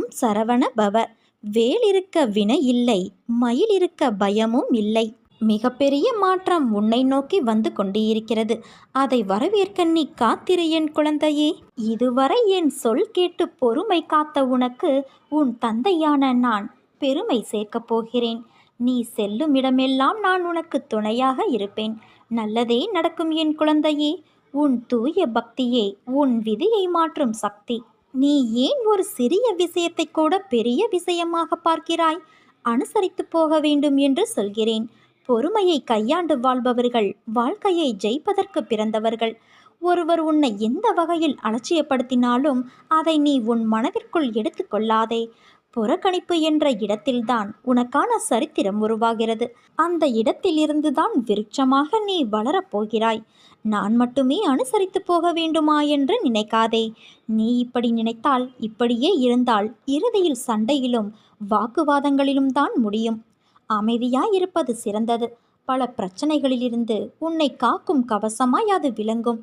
ஓம் சரவண பவ. வேல் இருக்க வினை இல்லை மயில் இருக்க பயமும் இல்லை. மிகப்பெரிய மாற்றம் உன்னை நோக்கி வந்து கொண்டிருக்கிறது. அதை வரவேற்க நீ காத்திரு என் குழந்தையே. இதுவரை என் சொல் கேட்டு பொறுமை காத்த உனக்கு உன் தந்தையான நான் பெருமை சேர்க்கப் போகிறேன். நீ செல்லும் இடமெல்லாம் நான் உனக்கு துணையாக இருப்பேன். நல்லதே நடக்கும் என் குழந்தையே. உன் தூய பக்தியே உன் விதியை மாற்றும் சக்தி. நீ ஏன் ஒரு சிறிய விஷயத்தை கூட பெரிய விஷயமாக பார்க்கிறாய்? அனுசரித்து போக வேண்டும் என்று சொல்கிறேன். பொறுமையை கையாண்டு வாழ்பவர்கள் வாழ்க்கையை ஜெயிப்பதற்கு பிறந்தவர்கள். ஒருவர் உன்னை எந்த வகையில் அலட்சியப்படுத்தினாலும் அதை நீ உன் மனதிற்குள் எடுத்துக்கொள்ளாதே புறக்கணிப்பு என்ற இடத்தில்தான் உனக்கான சரித்திரம் உருவாகிறது. அந்த இடத்திலிருந்துதான் விருட்சமாக நீ வளரப்போகிறாய் நான் மட்டுமே அனுசரித்து போக வேண்டுமா என்று நினைக்காதே. நீ இப்படி நினைத்தால் இப்படியே இருந்தால் இறுதியில் சண்டையிலும் வாக்குவாதங்களிலும் தான் முடியும். அமைதியாயிருப்பது சிறந்தது. பல பிரச்சனைகளிலிருந்து உன்னை காக்கும் கவசமாய் அது விளங்கும்.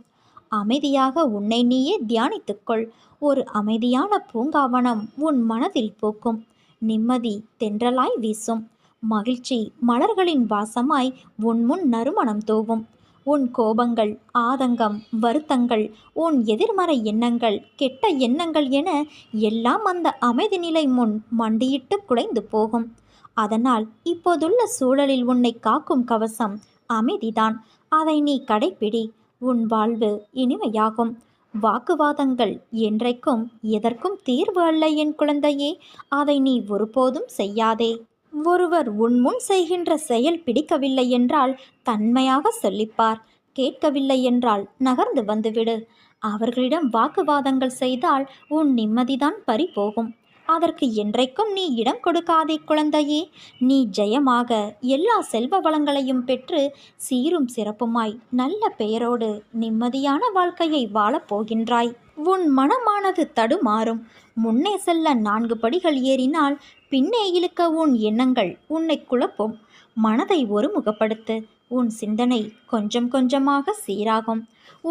அமைதியாக உன்னை நீயே தியானித்துக்கொள் ஒரு அமைதியான பூங்காவனம் உன் மனதில் பூக்கும். நிம்மதி தென்றலாய் வீசும். மகிழ்ச்சி மலர்களின் வாசமாய் உன் முன் நறுமணம் தூவும். உன் கோபங்கள் ஆதங்கம் வருத்தங்கள் உன் எதிர்மறை எண்ணங்கள் கெட்ட எண்ணங்கள் என எல்லாம் அந்த அமைதி நிலை முன் மண்டியிட்டு குலைந்து போகும். அதனால் இப்போதுள்ள சூழலில் உன்னை காக்கும் கவசம் அமைதிதான். அதை நீ கடைப்பிடி. உன் வாழ்வு இனிமையாகும். வாக்குவாதங்கள் என்றைக்கும் எதற்கும் தீர்வு அல்ல என் குழந்தையே. அதை நீ ஒருபோதும் செய்யாதே. ஒருவர் உன் முன் செய்கின்ற செயல் பிடிக்கவில்லை என்றால் தன்மையாக சொல்லிப்பார். கேட்கவில்லை என்றால் நகர்ந்து வந்துவிடு. அவர்களிடம் வாக்குவாதங்கள் செய்தால் உன் நிம்மதிதான் பறிபோகும். அதற்கு என்றைக்கும் நீ இடம் கொடுக்காதே குழந்தையே. நீ ஜெயமாக எல்லா செல்வ வளங்களையும் பெற்று சீரும் சிறப்புமாய் நல்ல பெயரோடு நிம்மதியான வாழ்க்கையை வாழப் போகின்றாய். உன் மனமானது தடுமாறும். முன்னே செல்ல நான்கு படிகள் ஏறினால் பின்னே இழுக்க உன் எண்ணங்கள் உன்னை குழப்பும். மனதை ஒருமுகப்படுத்து. உன் சிந்தனை கொஞ்சம் கொஞ்சமாக சீராகும்.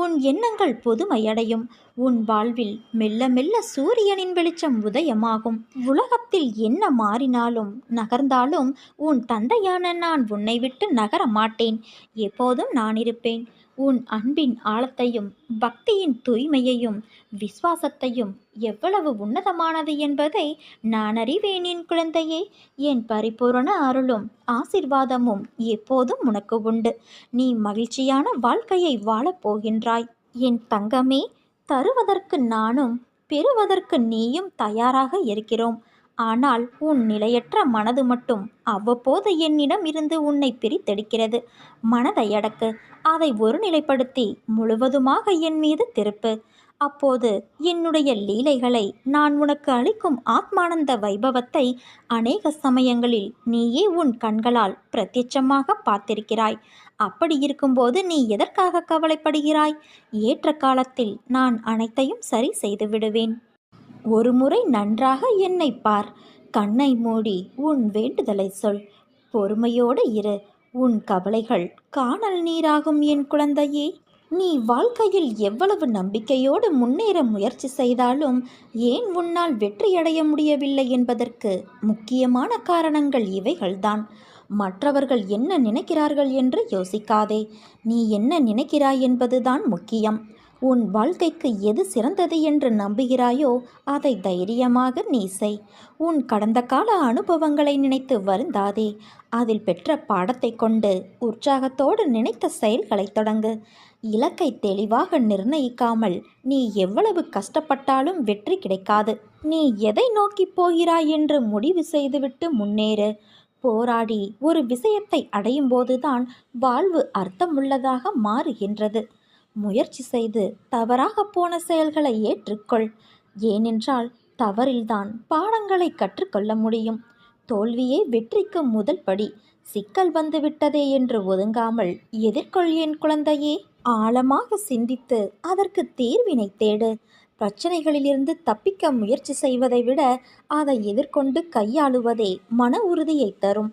உன் எண்ணங்கள் புதுமையடையும். உன் வாழ்வில் மெல்ல மெல்ல சூரியனின் வெளிச்சம் உதயமாகும். உலகத்தில் என்ன மாறினாலும் நகர்ந்தாலும் உன் தந்தையான நான் உன்னை விட்டு நகர மாட்டேன் எப்போதும் நான் இருப்பேன். உன் அன்பின் ஆழத்தையும் பக்தியின் தூய்மையையும் விசுவாசத்தையும் எவ்வளவு உன்னதமானது என்பதை நான் அறிவேன் என் குழந்தையே. என் பரிபூரண அருளும் ஆசிர்வாதமும் எப்போதும் உனக்கு உண்டு. நீ மகிழ்ச்சியான வாழ்க்கையை வாழப் போகின்றாய். என் தங்கமே தருவதற்கு நானும் பெறுவதற்கு நீயும் தயாராக இருக்கிறோம். ஆனால் உன் நிலையற்ற மனது மட்டும் அவ்வப்போது என்னிடம் இருந்து உன்னை பிரித்தெடுக்கிறது. மனதை அடக்கு அதை ஒருநிலைப்படுத்தி முழுவதுமாக என் மீது திருப்பு. அப்போது என்னுடைய லீலைகளை நான் உனக்கு அளிக்கும் ஆத்மானந்த வைபவத்தை அநேக சமயங்களில் நீயே உன் கண்களால் பிரத்யட்சமாக பார்த்திருக்கிறாய். அப்படி இருக்கும்போது நீ எதற்காக கவலைப்படுகிறாய்? ஏற்ற காலத்தில் நான் அனைத்தையும் சரி செய்து விடுவேன். ஒரு முறை நன்றாக என்னை பார். கண்ணை மூடி உன் வேண்டுதலை சொல். பொறுமையோடு இரு. உன் கவலைகள் காணல் நீராகும் என் குழந்தையே. நீ வாழ்க்கையில் எவ்வளவு நம்பிக்கையோடு முன்னேற முயற்சி செய்தாலும் ஏன் உன்னால் வெற்றியடைய முடியவில்லை என்பதற்கு முக்கியமான காரணங்கள் இவைகள்தான். மற்றவர்கள் என்ன நினைக்கிறார்கள் என்று யோசிக்காதே. நீ என்ன நினைக்கிறாய் என்பதுதான் முக்கியம். உன் வாழ்க்கைக்கு எது சிறந்தது என்று நம்புகிறாயோ அதை தைரியமாக நீ செய். உன் கடந்த கால அனுபவங்களை நினைத்து வருந்தாதே. அதில் பெற்ற பாடத்தை கொண்டு உற்சாகத்தோடு நினைத்த செயல்களை தொடங்கு. இலக்கை தெளிவாக நிர்ணயிக்காமல் நீ எவ்வளவு கஷ்டப்பட்டாலும் வெற்றி கிடைக்காது. நீ எதை நோக்கி போகிறாய் என்று முடிவு செய்துவிட்டு முன்னேறு. போராடி ஒரு விஷயத்தை அடையும் போதுதான் வாழ்வு அர்த்தமுள்ளதாக மாறுகின்றது. முயற்சி செய்து தவறாக போன செயல்களை ஏற்றுக்கொள். ஏனென்றால் தவறில்தான் பாடங்களை கற்றுக்கொள்ள முடியும். தோல்வியே வெற்றிக்கு முதல் படி. சிக்கல் வந்துவிட்டதே என்று ஒதுங்காமல் எதிர்கொள் என் குழந்தையே ஆழமாக சிந்தித்து அதற்கு தீர்வினை தேடு. பிரச்சனைகளிலிருந்து தப்பிக்க முயற்சி செய்வதை விட அதை எதிர்கொண்டு கையாளுவதே மன உறுதியை தரும்.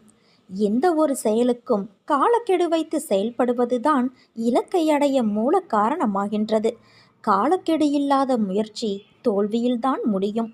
எந்த ஒரு செயலுக்கும் காலக்கெடு வைத்து செயல்படுவதுதான் இலக்கை அடைய மூல காரணமாகின்றது. காலக்கெடு இல்லாத முயற்சி தோல்வியில்தான் முடியும்.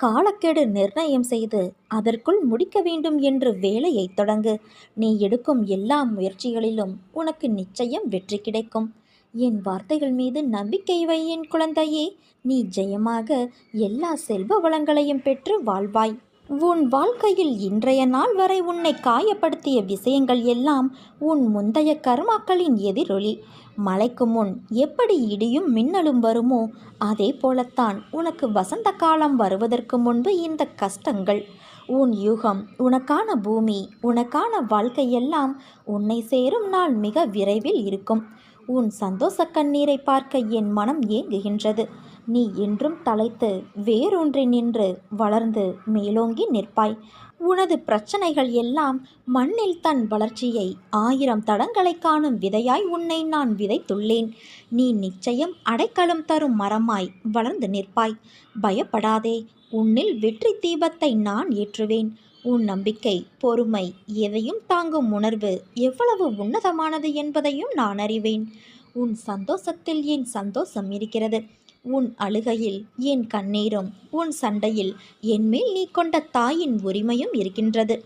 காலக்கெடு நிர்ணயம் செய்து அதற்குள் முடிக்க வேண்டும் என்று வேலையை தொடங்கு. நீ எடுக்கும் எல்லா முயற்சிகளிலும் உனக்கு நிச்சயம் வெற்றி கிடைக்கும். என் வார்த்தைகள் மீது நம்பிக்கை வை என் குழந்தையே. நீ ஜெயமாக எல்லா செல்வ வளங்களையும் பெற்று வாழ்வாய். உன் வாழ்க்கையில் இன்றைய நாள் வரை உன்னை காயப்படுத்திய விஷயங்கள் எல்லாம் உன் முந்தைய கர்மாக்களின் எதிரொலி. மலைக்கு முன் எப்படி இடியும் மின்னலும் வருமோ அதே போலத்தான் உனக்கு வசந்த காலம் வருவதற்கு முன்பு இந்த கஷ்டங்கள். உன் யுகம் உனக்கான பூமி உனக்கான வாழ்க்கையெல்லாம் உன்னை சேரும் நாள் மிக விரைவில் இருக்கும். உன் சந்தோஷ கண்ணீரை பார்க்க என் மனம் ஏங்குகின்றது. நீ என்றும் தலைத்து வேறொன்றி நின்று வளர்ந்து மேலோங்கி நிற்பாய். உனது பிரச்சனைகள் எல்லாம் மண்ணில் தன் வளர்ச்சியை ஆயிரம் தடங்களை காணும் விதையாய் உன்னை நான் விதைத்துள்ளேன். நீ நிச்சயம் அடைக்கலம் தரும் மரமாய் வளர்ந்து நிற்பாய். பயப்படாதே உன்னில் வெற்றி தீபத்தை நான் ஏற்றுவேன். உன் நம்பிக்கை பொறுமை எதையும் தாங்கும் உணர்வு எவ்வளவு உன்னதமானது என்பதையும் நான் அறிவேன். உன் சந்தோஷத்தில் என் சந்தோஷம் இருக்கிறது. உன் அழுகையில் என் கண்ணீரும் உன் சண்டையில் என்மேல் நீ கொண்ட தாயின் உரிமையும் இருக்கின்றது.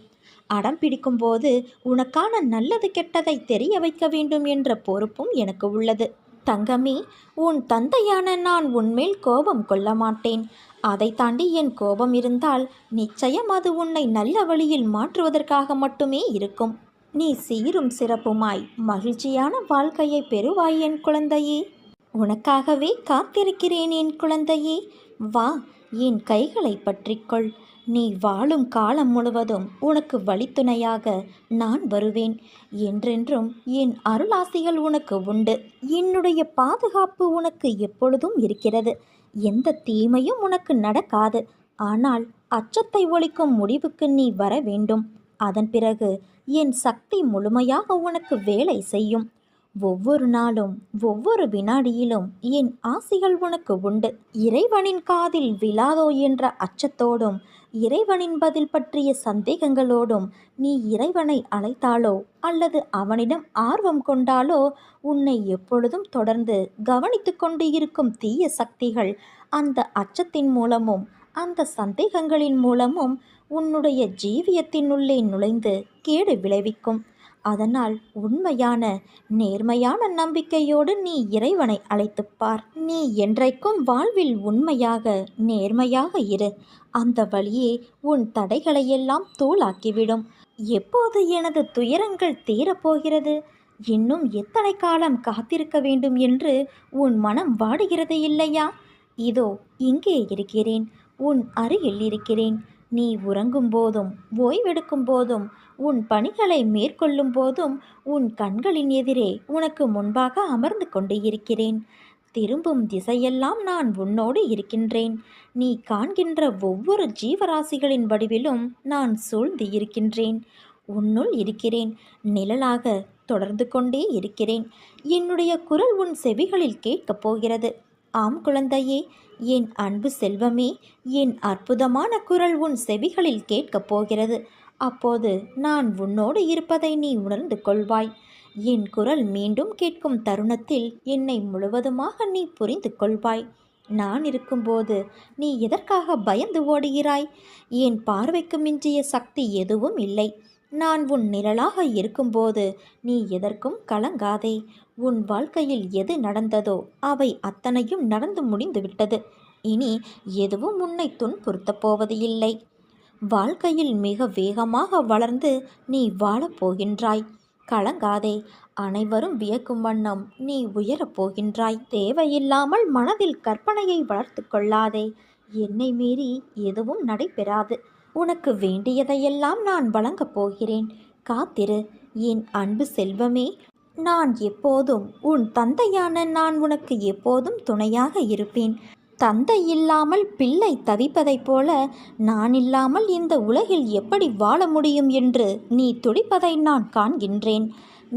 அடம் பிடிக்கும்போது உனக்கான நல்லது கெட்டதை தெரிய வைக்க வேண்டும் என்ற பொறுப்பும் எனக்கு உள்ளது. தங்கமே உன் தந்தையான நான் உன்மேல் கோபம் கொள்ள மாட்டேன். அதை தாண்டி என் கோபம் இருந்தால் நிச்சயம் அது உன்னை நல்ல வழியில் மாற்றுவதற்காக மட்டுமே இருக்கும். நீ சீரும் சிறப்புமாய் மகிழ்ச்சியான வாழ்க்கையை பெறுவாய் என் குழந்தையே. உனக்காகவே காத்திருக்கிறேன் என் குழந்தையே. வா என் கைகளை பற்றிக்கொள். நீ வாழும் காலம் முழுவதும் உனக்கு வழித்துணையாக நான் வருவேன். என்றென்றும் என் அருளாசிகள் உனக்கு உண்டு. என்னுடைய பாதுகாப்பு உனக்கு எப்பொழுதும் இருக்கிறது. எந்த தீமையும் உனக்கு நடக்காது. ஆனால் அச்சத்தை ஒழிக்கும் முடிவுக்கு நீ வர வேண்டும். அதன் பிறகு என் சக்தி முழுமையாக உனக்கு வேலை செய்யும். ஒவ்வொரு நாளும் ஒவ்வொரு வினாடியிலும் என் ஆசைகள் உனக்கு உண்டு. இறைவனின் காதில் விழாதோ என்ற அச்சத்தோடும் இறைவனின் பதில் பற்றிய சந்தேகங்களோடும் நீ இறைவனை அழைத்தாலோ அல்லது அவனிடம் ஆர்வம் கொண்டாலோ உன்னை எப்பொழுதும் தொடர்ந்து கவனித்து கொண்டு இருக்கும் தீய சக்திகள் அந்த அச்சத்தின் மூலமும் அந்த சந்தேகங்களின் மூலமும் உன்னுடைய ஜீவியத்தினுள்ளே நுழைந்து கேடு விளைவிக்கும். அதனால் உண்மையான நேர்மையான நம்பிக்கையோடு நீ இறைவனை அழைத்துப்பார் நீ என்றைக்கும் வாழ்வில் உண்மையாக நேர்மையாக இரு. அந்த வழியே உன் தடைகளையெல்லாம் தூளாக்கிவிடும் எப்போது எனது துயரங்கள் தீரப்போகிறது? இன்னும் எத்தனை காலம் காத்திருக்க வேண்டும் என்று உன் மனம் வாடுகிறது இல்லையா? இதோ இங்கே இருக்கிறேன். உன் அருகில் இருக்கிறேன். நீ உறங்கும் போதும் ஓய்வெடுக்கும் போதும் உன் பணிகளை மேற்கொள்ளும் போதும் உன் கண்களின் எதிரே உனக்கு முன்பாக அமர்ந்து கொண்டு இருக்கிறேன். திரும்பும் திசையெல்லாம் நான் உன்னோடு இருக்கின்றேன். நீ காண்கின்ற ஒவ்வொரு ஜீவராசிகளின் வடிவிலும் நான் சூழ்ந்து இருக்கின்றேன். உன்னுள் இருக்கிறேன். நிழலாக தொடர்ந்து கொண்டே இருக்கிறேன். என்னுடைய குரல் உன் செவிகளில் கேட்கப் போகிறது. ஆம் குழந்தையே என் அன்பு செல்வமே என் அற்புதமான குரல் உன் செவிகளில் கேட்கப் போகிறது. அப்போது நான் உன்னோடு இருப்பதை நீ உணர்ந்து கொள்வாய். என் குரல் மீண்டும் கேட்கும் தருணத்தில் என்னை முழுவதுமாக நீ புரிந்து கொள்வாய். நான் இருக்கும்போது நீ எதற்காக பயந்து ஓடுகிறாய்? என் பார்வைக்கு மிஞ்சிய சக்தி எதுவும் இல்லை. நான் உன் நிழலாக இருக்கும்போது நீ எதற்கும் கலங்காதே. உன் வாழ்க்கையில் எது நடந்ததோ அவை அத்தனையும் நடந்து முடிந்துவிட்டது. இனி எதுவும் உன்னை துன்புறுத்தப் போவது இல்லை வாழ்க்கையில் மிக வேகமாக வளர்ந்து நீ வாழப்போகின்றாய் கலங்காதே அனைவரும் வியக்கும் வண்ணம் நீ உயரப் போகின்றாய். தேவையில்லாமல் மனதில் கற்பனையை வளர்த்து கொள்ளாதே என்னை மீறி எதுவும் நடைபெறாது. உனக்கு வேண்டியதையெல்லாம் நான் வழங்கப் போகிறேன். காத்திரு என் அன்பு செல்வமே நான் எப்போதும் உன் தந்தையான நான் உனக்கு எப்போதும் துணையாக இருப்பேன். தந்தை இல்லாமல் பிள்ளை தவிப்பதைப் போல நான் இல்லாமல் இந்த உலகில் எப்படி வாழ முடியும் என்று நீ துடிப்பதை நான் காண்கின்றேன்.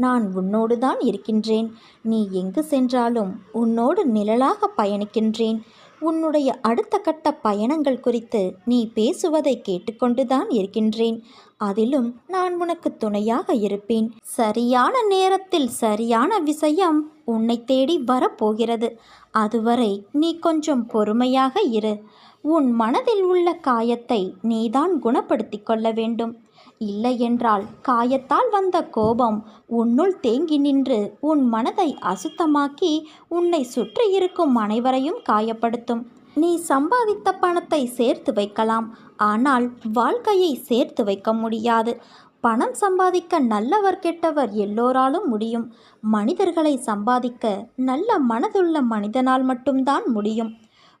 நான் உன்னோடு தான் இருக்கின்றேன். நீ எங்கு சென்றாலும் உன்னோடு நிழலாக பயணிக்கின்றேன். உன்னுடைய அடுத்த கட்ட பயணங்கள் குறித்து நீ பேசுவதை கேட்டுக்கொண்டுதான் இருக்கின்றேன். அதிலும் நான் உனக்கு துணையாக இருப்பேன். சரியான நேரத்தில் சரியான விஷயம் உன்னை தேடி வரப்போகிறது. அதுவரை நீ கொஞ்சம் பொறுமையாக இரு. உன் மனதில் உள்ள காயத்தை நீதான் குணப்படுத்திக் கொள்ள வேண்டும். இல்லையென்றால் காயத்தால் வந்த கோபம் உன்னுள் தேங்கி நின்று உன் மனதை அசுத்தமாக்கி உன்னை சுற்றியிருக்கும் அனைவரையும் காயப்படுத்தும். நீ சம்பாதித்த பணத்தை சேர்த்து வைக்கலாம். ஆனால் வாழ்க்கையை சேர்த்து வைக்க முடியாது. பணம் சம்பாதிக்க நல்லவர் கெட்டவர் எல்லோராலும் முடியும். மனிதர்களை சம்பாதிக்க நல்ல மனதுள்ள மனிதனால் மட்டும்தான் முடியும்.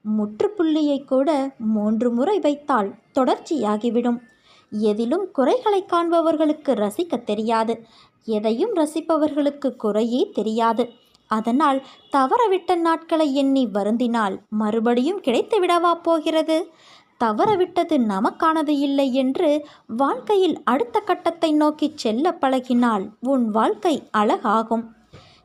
முற்றுப்புள்ளியை கூட மூன்று முறை வைத்தால் தொடர்ச்சியாகிவிடும். எதிலும் குறைகளை காண்பவர்களுக்கு ரசிக்க தெரியாது. எதையும் ரசிப்பவர்களுக்கு குறையே தெரியாது. அதனால் தவறவிட்ட நாட்களை எண்ணி வருந்தினால் மறுபடியும் கிடைத்து விடவா போகிறது? தவறவிட்டது நமக்கானது இல்லை என்று வாழ்க்கையில் அடுத்த கட்டத்தை நோக்கி செல்ல பழகினால் உன் வாழ்க்கை அழகாகும்.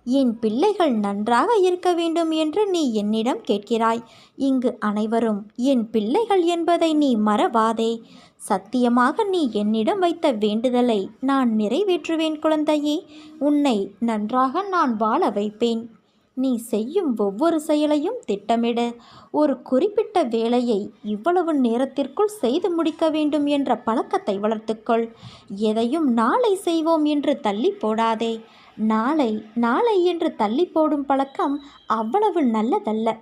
என் பிள்ளைகள் நன்றாக இருக்க வேண்டும் என்று நீ என்னிடம் கேட்கிறாய். இங்கு அனைவரும் என் பிள்ளைகள் என்பதை நீ மறவாதே. சத்தியமாக நீ என்னிடம் வைத்த வேண்டுதலை நான் நிறைவேற்றுவேன் குழந்தையே. உன்னை நன்றாக நான் வாழ வைப்பேன். நீ செய்யும் ஒவ்வொரு செயலையும் திட்டமிட. ஒரு குறிப்பிட்ட வேலையை இவ்வளவு நேரத்திற்குள் செய்து முடிக்க வேண்டும் என்ற பழக்கத்தை வளர்த்துக்கொள். எதையும் நாளை செய்வோம் என்று தள்ளி போடாதே. நாளை நாளை என்று தள்ளி போடும் பழக்கம் அவ்வளவு நல்லதல்ல.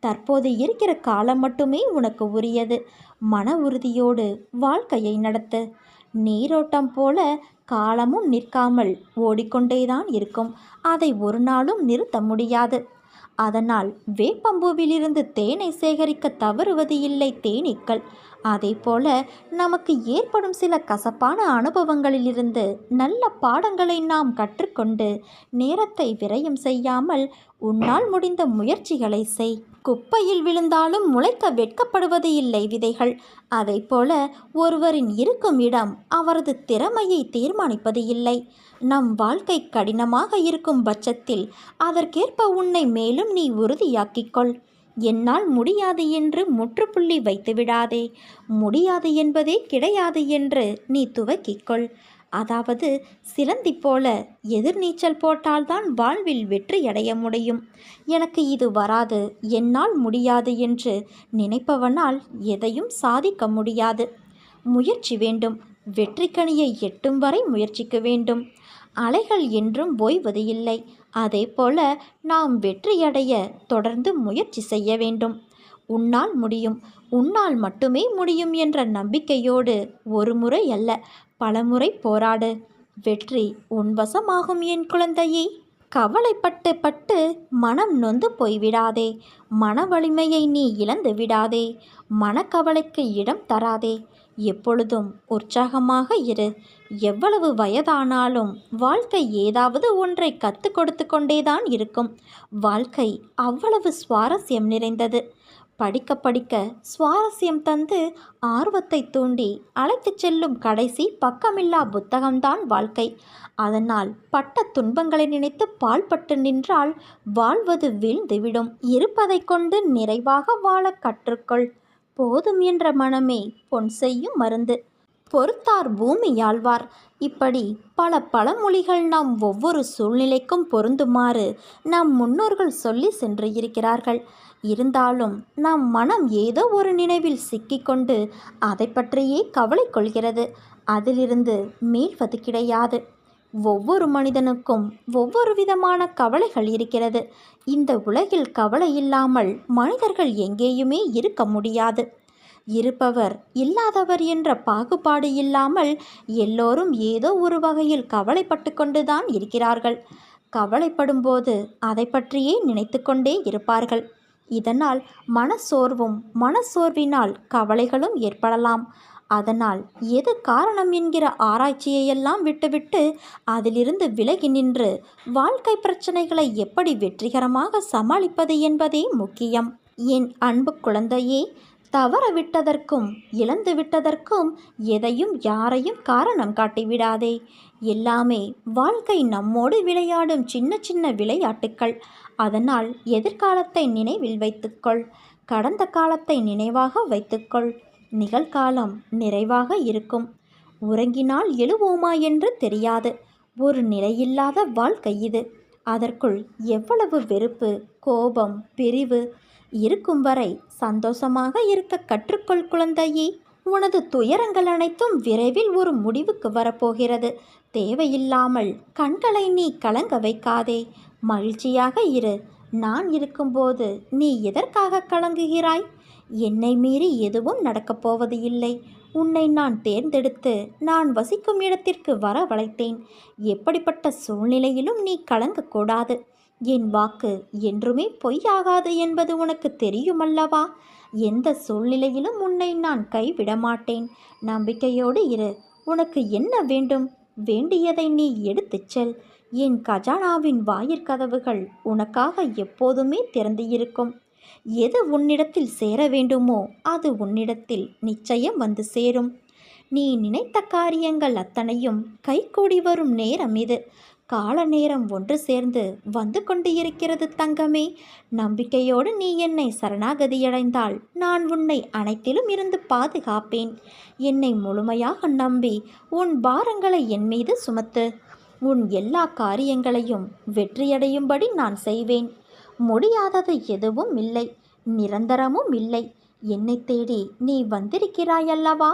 தற்போது இருக்கிற காலம் மட்டுமே உனக்கு உரியது. மன உறுதியோடு வாழ்க்கையை நடத்து. நீரோட்டம் போல காலமும் நிற்காமல் ஓடிக்கொண்டேதான் இருக்கும். அதை ஒரு நாளும் நிறுத்த முடியாது. அதனால் வேப்பம்பூவிலிருந்து தேனை சேகரிக்க தவறுவது இல்லை தேனீக்கள். அதேபோல நமக்கு ஏற்படும் சில கசப்பான அனுபவங்களிலிருந்து நல்ல பாடங்களை நாம் கற்றுக்கொண்டு நேரத்தை விரயம் செய்யாமல் உன்னால் முடிந்த முயற்சிகளை செய். குப்பையில் விழுந்தாலும் முளைக்க வெட்கப்படுவது இல்லை விதைகள். போல ஒருவரின் இருக்கும் இடம் அவரது திறமையை தீர்மானிப்பது இல்லை. நம் வாழ்க்கை கடினமாக இருக்கும் பட்சத்தில் அதற்கேற்ப உன்னை மேலும் நீ உறுதியாக்கிக்கொள். என்னால் முடியாது என்று முற்றுப்புள்ளி வைத்து விடாதே முடியாது என்பதே கிடையாது என்று நீ துவக்கிக்கொள். அதாவது சிலந்தி போல எதிர்நீச்சல் போட்டால்தான் வாழ்வில் வெற்றி அடைய முடியும். எனக்கு இது வராது என்னால் முடியாது என்று நினைப்பவனால் எதையும் சாதிக்க முடியாது. முயற்சி வேண்டும் வெற்றிக்கனியை எட்டும் வரை முயற்சிக்க வேண்டும். அலைகள் என்றும் ஓய்வது இல்லை. அதே போல நாம் வெற்றியடைய தொடர்ந்து முயற்சி செய்ய வேண்டும். உன்னால் முடியும் உன்னால் மட்டுமே முடியும் என்ற நம்பிக்கையோடு ஒரு முறை அல்ல பலமுறை போராடு. வெற்றி உன்வசமாகும் என் குழந்தையே. கவலைப்பட்டு பட்டு மனம் நொந்து போய்விடாதே. மன வலிமையை நீ இழந்து விடாதே. மனக்கவலைக்கு இடம் தராதே. எப்பொழுதும் உற்சாகமாக இரு. எவ்வளவு வயதானாலும் வாழ்க்கை ஏதாவது ஒன்றை கற்றுக் கொடுத்து கொண்டேதான் இருக்கும். வாழ்க்கை அவ்வளவு சுவாரஸ்யம் நிறைந்தது. படிக்க படிக்க சுவாரஸ்யம் தந்து ஆர்வத்தை தூண்டி அழைத்துச் செல்லும் கடைசி பக்கமில்லா புத்தகம்தான் வாழ்க்கை. அதனால் பட்ட துன்பங்களை நினைத்து பால்பட்டு நின்றால் வாழ்வது வீழ்ந்துவிடும். இருப்பதை கொண்டு நிறைவாக வாழ கற்றுக்கொள். போதும் என்ற மனமே பொன் செய்யும் மருந்து. பொறுத்தார் பூமி யாழ்வார். இப்படி பல பழமொழிகள் நாம் ஒவ்வொரு சூழ்நிலைக்கும் பொருந்துமாறு நம் முன்னோர்கள் சொல்லி சென்று இருக்கிறார்கள். இருந்தாலும் நம் மனம் ஏதோ ஒரு நினைவில் சிக்கிக்கொண்டு அதை பற்றியே கவலை கொள்கிறது. அதிலிருந்து மீள்வது கிடையாது. ஒவ்வொரு மனிதனுக்கும் ஒவ்வொரு விதமான கவலைகள் இருக்கிறது. இந்த உலகில் கவலை இல்லாமல் மனிதர்கள் எங்கேயுமே இருக்க முடியாது. இருப்பவர் இல்லாதவர் என்ற பாகுபாடு இல்லாமல் எல்லோரும் ஏதோ ஒரு வகையில் கவலைப்பட்டு கொண்டுதான் இருக்கிறார்கள். கவலைப்படும்போது அதை பற்றியே நினைத்து கொண்டே இருப்பார்கள். இதனால் மனச்சோர்வும் மனச்சோர்வினால் கவலைகளும் ஏற்படலாம். அதனால் எது காரணம் என்கிற ஆராய்ச்சியையெல்லாம் விட்டுவிட்டு அதிலிருந்து விலகி நின்று வாழ்க்கை பிரச்சனைகளை எப்படி வெற்றிகரமாக சமாளிப்பது என்பதே முக்கியம். என் அன்பு குழந்தையே தவறவிட்டதற்கும் இழந்து விட்டதற்கும் எதையும் யாரையும் காரணம் காட்டிவிடாதே. எல்லாமே வாழ்க்கை நம்மோடு விளையாடும் சின்ன சின்ன விளையாட்டுக்கள். அதனால் எதிர்காலத்தை நினைவில் வைத்துக்கொள். கடந்த காலத்தை நினைவாக வைத்துக்கொள். நிகழ்காலம் நிறைவாக இருக்கும். உறங்கினால் எழுவோமா என்று தெரியாது. ஒரு நிலையில்லாத வாழ்க்கை இது. அதற்குள் எவ்வளவு வெறுப்பு கோபம் பிரிவு இருக்கும் வரை சந்தோஷமாக இருக்க கற்றுக்கொள் குழந்தையே. உனது துயரங்கள் அனைத்தும் விரைவில் ஒரு முடிவுக்கு வரப்போகிறது. தேவையில்லாமல் கண்களை நீ கலங்க வைக்காதே. மகிழ்ச்சியாக இரு. நான் இருக்கும்போது நீ எதற்காக கலங்குகிறாய்? என்னை மீறி எதுவும் நடக்கப் போவது இல்லை. உன்னை நான் தேர்ந்தெடுத்து நான் வசிக்கும் இடத்திற்கு வரவழைத்தேன். எப்படிப்பட்ட சூழ்நிலையிலும் நீ கலங்கக்கூடாது. என் வாக்கு என்றுமே பொய்யாகாது என்பது உனக்கு தெரியுமல்லவா? எந்த சூழ்நிலையிலும் உன்னை நான் கைவிட மாட்டேன் நம்பிக்கையோடு இரு. உனக்கு என்ன வேண்டும்? வேண்டியதை நீ எடுத்துச் செல். என் கஜானாவின் வாயிற்கதவுகள் உனக்காக எப்போதுமே திறந்து இருக்கும். எது உன்னிடத்தில் சேர வேண்டுமோ அது உன்னிடத்தில் நிச்சயம் வந்து சேரும். நீ நினைத்த காரியங்கள் அத்தனையும் கைகூடி வரும் நேரம் இது. கால நேரம் ஒன்று சேர்ந்து வந்து கொண்டு இருக்கிறது தங்கமே. நம்பிக்கையோடு நீ என்னை சரணாகதியடைந்தால் நான் உன்னை அனைத்திலும் இருந்து பாதுகாப்பேன். என்னை முழுமையாக நம்பி உன் பாரங்களை என் மீது சுமத்து. உன் எல்லா காரியங்களையும் வெற்றியடையும்படி நான் செய்வேன். முடியாதது எதுவும் இல்லை நிரந்தரமும் இல்லை. என்னை தேடி நீ வந்திருக்கிறாயல்லவா?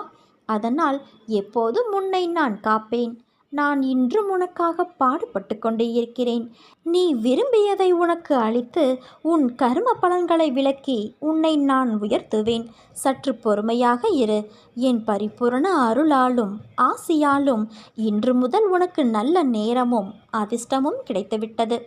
அதனால் எப்போதும் உன்னை நான் காப்பேன். நான் இன்றும் உனக்காக பாடுபட்டு கொண்டே இருக்கிறேன். நீ விரும்பியதை உனக்கு அளித்து உன் கரும பலன்களை விளக்கி உன்னை நான் உயர்த்துவேன். சற்று பொறுமையாக இரு. என் பரிபூரண அருளாலும் ஆசியாலும் இன்று முதல் உனக்கு நல்ல நேரமும் அதிர்ஷ்டமும் கிடைத்துவிட்டது.